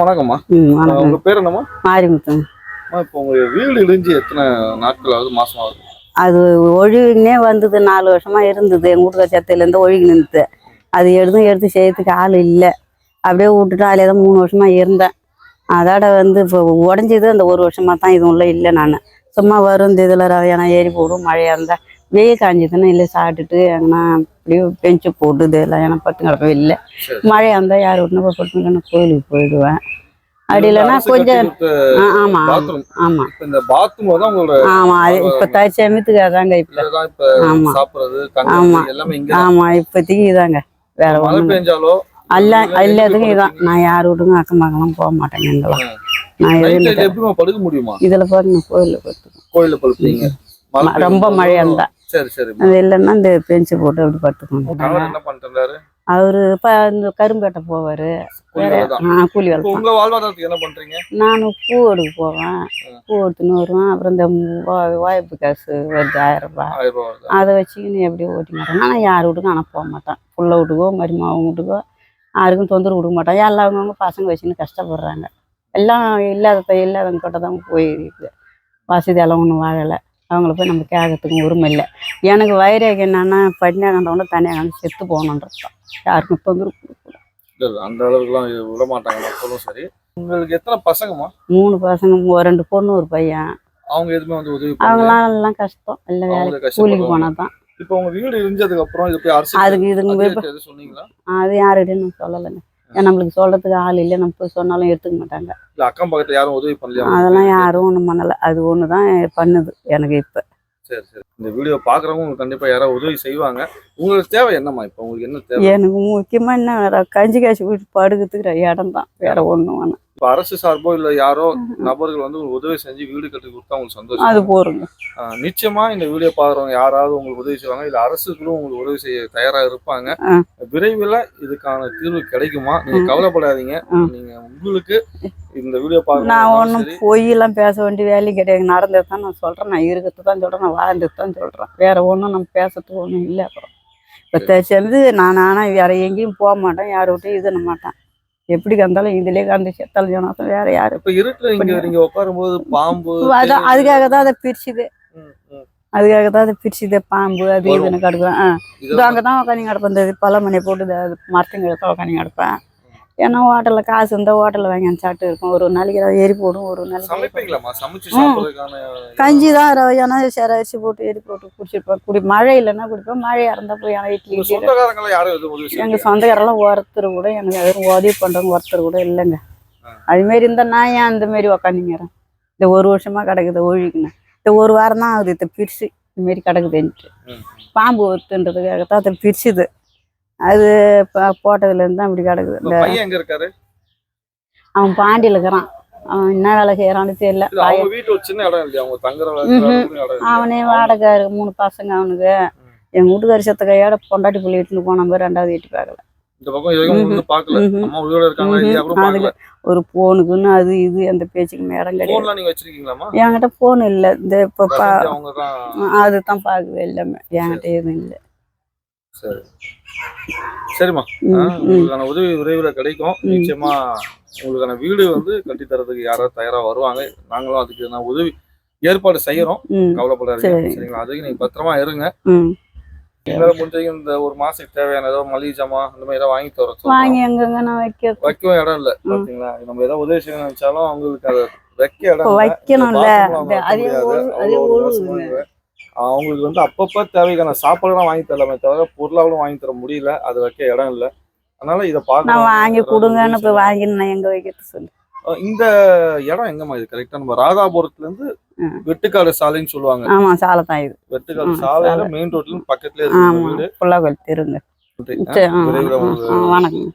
வணக்கம்மா. உங்க பேர் என்னம்மா? மாரிமுத்தம் இப்போ உங்க வீடு இடிஞ்சு எத்தனை நாட்கள் ஆகுது மாசம் ஆகுது அது ஒழுகினே வந்தது நாலு வருஷமா இருந்தது. எங்கள் வீட்டுக்கார சத்தையிலேருந்து ஒழுகி நின்றுது அது எடுத்தும் எடுத்து செய்யறதுக்கு ஆள் இல்லை. அப்படியே விட்டுட்டு அதில் தான் மூணு வருஷமா இருந்தேன். அதோட வந்து இப்போ உடஞ்சது அந்த ஒரு வருஷமா தான் இது உள்ள இல்லை நான். சும்மா வரும் இந்த இதில் ரவையான ஏறி போடும் மழையாக இருந்தால் வெயில் காஞ்சதுன்னா இல்லை சாப்பிட்டுட்டு எங்கன்னா அப்படியே பெஞ்சு போட்டு இதெல்லாம் ஏன்னா பட்டு கிடக்கும் இல்லை. மழையாக இருந்தால் யார் விட்டுனா போய் கோயிலுக்கு போயிடுவேன். அப்படி இல்லைன்னா கொஞ்சம் கட்டி கொடுத்த ஆ ஆமாம் பாத்ரூம் ஆமாம் இப்ப இந்த பாத்ரூம் தான் உங்களோட ஆமா இப்ப தற்சமயத்துக்கு அதாங்க இப்ப. ஆமா. சாப்பிடுறது ஆமா. எல்லாமே ஆமா இப்போதைக்கு இதாங்க. வேற ஒண்ணும் பெஞ்சாலோ அல்ல இல்ல, எல்லாத்துக்கும் இதான். நான் யார் வீட்டுக்கும் அக்கம் பக்கம்லாம் போக மாட்டேங்க எங்கெல்லாம் நான் படுக்க முடியுமா? இதுல பாருங்க கோயில்ல படுத்துக்கோம் கோயில்ல ரொம்ப மழையா இருந்தா. சரி சரி. அது இல்லைன்னா இந்த பெஞ்சு போட்டு அப்படி படுத்துக்கோங்க அவரு இப்ப இந்த கரும்பேட்டை போவாரு. கூலி வேலை. உங்க வாழ்வாதாரத்துக்கு என்ன பண்றீங்க? நானும் பூ எடுக்க போவேன். பூ எடுத்துன்னு வருவேன். அப்புறம் இந்த வாய்ப்பு காசு வருது ஆயிரம் ரூபாய்? அதை வச்சுக்கின்னு எப்படியோ ஓட்டி மாட்டேன். நான் யார் வீட்டுக்கும் ஆனால் போக மாட்டேன். புள்ள வீட்டுக்கோ மருமாவங்க வீட்டுக்கோ யாருக்கும் தொந்தரவு கொடுக்க மாட்டேன். எல்லாம் அவங்கவுங்க பசங்க வச்சுன்னு கஷ்டப்படுறாங்க. எல்லாம் இல்லாத இல்லாதவங்க கிட்ட தான் போயிருக்குது வசதி எல்லாம் ஒன்றும் வாழலை அவங்கள போய் நம்ம கேட்கறதுக்கு உரிமை இல்லை. எனக்கு வயிறேக்கு என்னன்னா பட்டினியாக கண்டவங்க தனியாக கண்டு செத்து போகணுன்றது தான். யாருக்கும் இல்ல, அந்த அளவுக்குலாம் விட மாட்டாங்க சரி. உங்களுக்கு எத்தனை பசங்கம்மா? மூணு பசங்க ரெண்டு பொண்ணு ஒரு பையன். அவங்க எதுவுமே வந்து உதவி அவங்களாம் எல்லாம் கஷ்டம் இல்லை வேலைக்கு கூலிக்கு போனால் தான் இப்போ உங்க வீடு இடிஞ்சதுக்கு அப்புறம் இது போய் அரசு அதுக்கு இதுங்க சொன்னீங்களா? அது யாருக்கிட்டையும் நான் சொல்லலைங்க. நம்மளுக்கு சொல்றதுக்கு ஆள் இல்லை. நம்ம போய் சொன்னாலும் எடுத்துக்க மாட்டாங்க. இல்ல அக்கம் பக்கத்துல யாரும் உதவி பண்ணலையா? அதெல்லாம் யாரும் ஒன்றும் பண்ணலை. அது ஒன்று தான் பண்ணுது எனக்கு இப்போ. சரி சரி. இந்த வீடியோ பாக்குறவங்க உங்களுக்கு கண்டிப்பா யாராவது உதவி செய்வாங்க. உங்களுக்கு தேவை என்னம்மா இப்போ? உங்களுக்கு என்ன தேவை? எனக்கு முக்கியமாக என்ன வேற கஞ்சி காய்ச்சி வீட்டு படுக்கிறதுக்கு இடம் தான் வேற ஒன்றும் வேணாம். இப்போ அரசு சார்போ இல்ல யாரோ நபர்கள் வந்து உதவி செஞ்சு வீடு கட்டி கொடுத்தா உங்களுக்கு அது சந்தோஷம் போருங்க ஆஹ் நிச்சயமா இந்த வீடியோ பாக்குறவங்க யாராவது உங்களுக்கு உதவி செய்வாங்க இல்ல அரசுகளும் உங்களுக்கு உதவி செய்ய தயாரா இருப்பாங்க. விரைவில் இதுக்கான தீர்வு கிடைக்குமா? நீங்க. கவலைப்படாதீங்க. நீங்க உங்களுக்கு இந்த வீடியோ நான் பாக்குறவங்க ஒன்றும் சரி. பொய்யெல்லாம் பேச வேண்டிய வேலையும் கிடையாது. நடந்தது தான் நான் சொல்கிறேன் நான் இருக்கிறது தான் சொல்கிறேன் நான் வாழ்ந்தது தான் சொல்கிறேன் வேற ஒன்றும் நம்ம பேசுறதுக்கு ஒன்றும் இல்லை அப்புறம். இப்போ தச்சது நான் ஆனால் வேற எங்கேயும் போக மாட்டேன். யார் விட்டையும் இது பண்ண மாட்டேன். எப்படி கந்தாலும் இதுலேயே கந்து செத்தாலும் ஜனத்தம் வேற யாரு? இப்ப இருட்டுல நீங்க நீங்க உட்காரும்போது பாம்பு அதான் அதுக்காக தான் அதை பிரிச்சுது. அதுக்காக தான் அதை பிரிச்சுது பாம்பு அது. இதுன்னு கிடக்குறேன் ஆ. இது இதெல்லாம் அங்கே தான் உட்காந்து கிடப்பேன் இந்த பழமனை போட்டு மரத்துங்க உட்காந்து கிடப்பேன் ஏன்னா ஹோட்டலில் காசு இருந்தால் ஹோட்டலில் வாங்கி சாப்பிட்டு இருக்கும் ஒரு நாளைக்கு ஏதாவது எரி போடும் ஒரு நாளைக்கு கஞ்சி தான் ரவையானா சரி அரிசி போட்டு எரி போட்டு குடிச்சிருப்பேன் குடி மழை இல்லைன்னா குடிப்பேன் மழையாக இருந்தால் போய் ஆனால் இட்லி எங்கள்? சொந்தக்காரெல்லாம் ஒருத்தர் கூட எனக்கு எதுவும் உதவி பண்ணுறவங்க ஒருத்தர் கூட இல்லைங்க. அதுமாரி இருந்தால் நான் ஏன் அந்த மாரி உக்காந்துங்கிறேன்? இந்த ஒரு வருஷமாக கிடக்குது ஒழுகினேன். இந்த ஒரு வாரம் தான் ஆகுது இதை பிரிச்சு. இதுமாரி கிடக்குதுன்ட்டு. பாம்பு ஒருத்துன்றதுக்காக தான் அதை பிரிச்சுது. அது போட்டதுலேருந்து தான் அப்படி கிடக்குது. எங்க இருக்காரு? அவன் பாண்டியில் இருக்கிறான். அவன் என்ன வேலை செய்கிறான்னு தெரியல? அவனே வாடகை மூணு பசங்க அவனுக்கு. எங்க வீட்டுக்காரி செத்த கையோட பொண்டாட்டி புள்ளி இட்டுன்னு போன ரெண்டாவது வீட்டு பார்க்கல. ஒரு போனுக்குன்னு அது இது அந்த பேச்சுக்கு இடம் கிடையாது. என்கிட்ட போன் இல்லை. இந்த இப்போ அதுதான் பார்க்குது எல்லாமே என்கிட்ட எதுவும் இல்லை. சரி. சரிம்மா. உங்களுக்கான உதவி விரைவில் கிடைக்கும். நிச்சயமா உங்களுக்கான வீடு வந்து கட்டி தரதுக்கு யாராவது தயாரா வருவாங்க. நாங்களும் அதுக்கு நான் உதவி ஏற்பாடு செய்யறோம். கவலைப்படாதீங்க சரி. சரிங்களா? அதுக்கு நீங்க பத்திரமா இருங்க. எங்களால முடிஞ்ச இந்த ஒரு மாசத்துக்கு தேவையான ஏதோ மளிகை ஜாமான் அந்த மாதிரி ஏதாவது வாங்கி தர. வாங்கி எங்கெங்க நான் வைக்க வைக்கவும் இடம் இல்ல. பாத்தீங்களா? நம்ம ஏதாவது உதவி செய்யணும்னு நினைச்சாலும் அவங்களுக்கு அதை வைக்க இடம். வைக்கணும்ல. வைக்க அதே ஒரு. அவங்களுக்கு வந்து அப்பப்ப தேவைக்கான சாப்பாடுலாம் வாங்கி தரலாமே தவிர பொருளாவும் வாங்கி தர முடியல. அது வைக்க இடம் இல்ல. அதனால இதை பார்க்க வாங்கி கொடுங்கன்னு போய் வாங்கி நான் எங்க வைக்கிறது சொல்லு. இந்த இடம் எங்கம்மா இது கரெக்டா நம்ம ராதாபுரத்துல இருந்து. வெட்டுக்காடு சாலைன்னு சொல்லுவாங்க. ஆமா சாலை தான் இது. வெட்டுக்காடு சாலை. மெயின் ரோட்ல பக்கத்துலயே இருக்கு வீடு. வணக்கம்